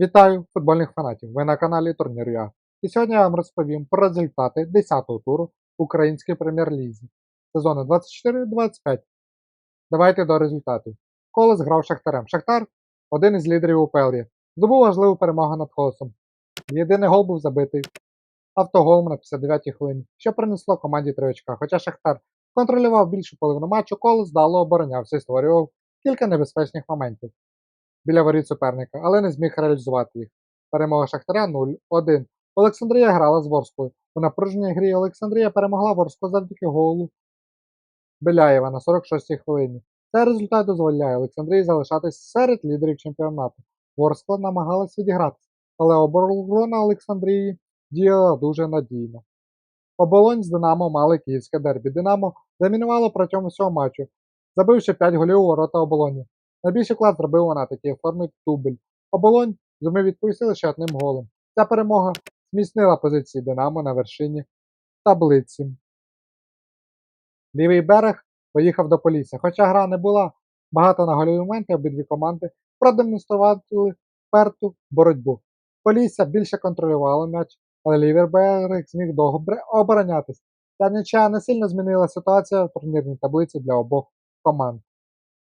Вітаю футбольних фанатів! Ви на каналі Турнір ЮА. І сьогодні я вам розповім про результати 10-го туру Української прем'єр-лізі сезону 24-25. Давайте до результатів. Колос грав Шахтарем. Шахтар один із лідерів УПЛ. Здобув важливу перемогу над Колосом. Єдиний гол був забитий. Автогол на 59-й хвилині, що принесло команді 3 очка. Хоча Шахтар контролював більшу половину матчу, Колос дало оборонявся і створював кілька небезпечних моментів біля воріт суперника, але не зміг реалізувати їх. Перемога Шахтаря 0-1. Олександрія грала з Ворською. У напруженій грі Олександрія перемогла Ворську завдяки голу Беляєва на 46-й хвилині. Цей результат дозволяє Олександрії залишатись серед лідерів чемпіонату. Ворскла намагалась відігратися, але оборона Олександрії діяла дуже надійно. Оболонь з Динамо мали київське дербі. Динамо домінувало протягом всього матчу, забивши 5 голів у ворота оболоні. Найбільший вклад зробив вона такий формі дубль. Оболонь зумів відповісти лише одним голом. Ця перемога зміцнила позиції Динамо на вершині таблиці. Лівий берег поїхав до Полісся. Хоча гра не була багата на гольові моменти, обидві команди продемонстрували вперту боротьбу. Полісся більше контролювало м'яч, але лівий берег зміг добре оборонятись. Ця нічия не сильно змінила ситуацію в турнірній таблиці для обох команд.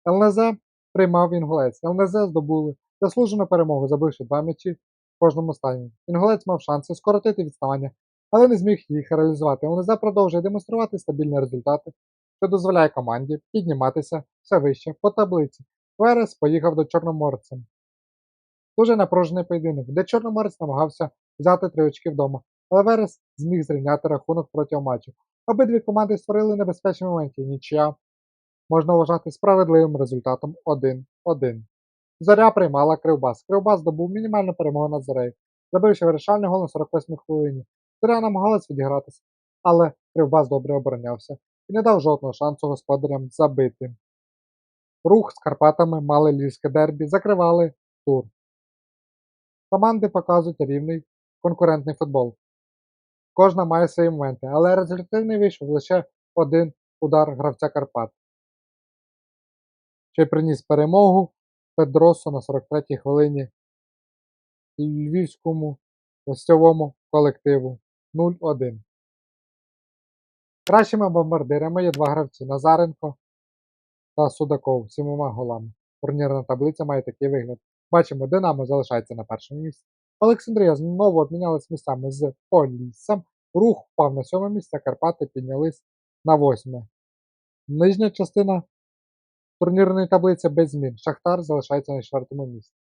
ЛНЗ приймав інгулець. ЛНЗ здобули заслужену перемогу, забивши два м'ячі в кожному стані. Інгулець мав шанси скоротити відставання, але не зміг їх реалізувати. ЛНЗ продовжує демонструвати стабільні результати, що дозволяє команді підніматися все вище по таблиці. Верес поїхав до Чорноморця. Дуже напружений поєдинок, де Чорноморець намагався взяти три очки вдома, але Верес зміг зрівняти рахунок протягом матчу. Обидві команди створили небезпечні моменти, нічия можна вважати справедливим результатом 1-1. Зоря приймала Кривбас. Кривбас здобув мінімальну перемогу над Зорею, забивши вирішальний гол на 48 хвилині. Зоря намагалась відігратися, але Кривбас добре оборонявся і не дав жодного шансу господарям забити. Рух з Карпатами мали львівське дербі, закривали тур. Команди показують рівний конкурентний футбол. Кожна має свої моменти, але результативний вийшов лише один удар гравця Карпат що приніс перемогу Педросу на 43-й хвилині львівському гостьовому колективу 0-1. Кращими бомбардирами є два гравці Назаренко та Судаков сімома голами. Турнірна таблиця має такий вигляд. Бачимо, Динамо залишається на першому місці. Олександрія знову обмінялась місцями з Поліссям. Рух впав на сьоме місце, Карпати піднялись на восьме. Нижня частина турнірної таблиці без змін. Шахтар залишається на четвертому місці.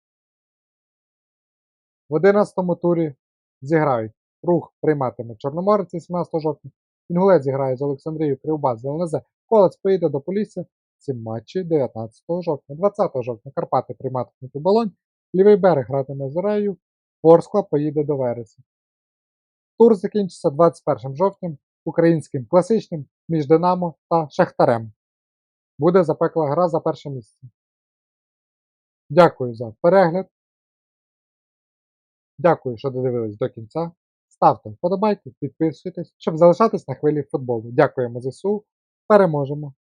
В 11-му турі зіграють. Рух прийматиме Чорноморець 18 жовтня. Інгулець зіграє з Олександрією Кривбас з ЛНЗ. Колець поїде до Полісся. Ці матчі 19 жовтня. 20 жовтня Карпати прийматимуть оболонь. Лівий берег гратиме з Орею. Ворскла поїде до Вереса. Тур закінчиться 21 жовтня українським класичним між Динамо та Шахтарем. Буде запекла гра за перше місце. Дякую за перегляд. Дякую, що додивились до кінця. Ставте вподобайки, підписуйтесь, щоб залишатись на хвилі футболу. Дякуємо ЗСУ. Переможемо!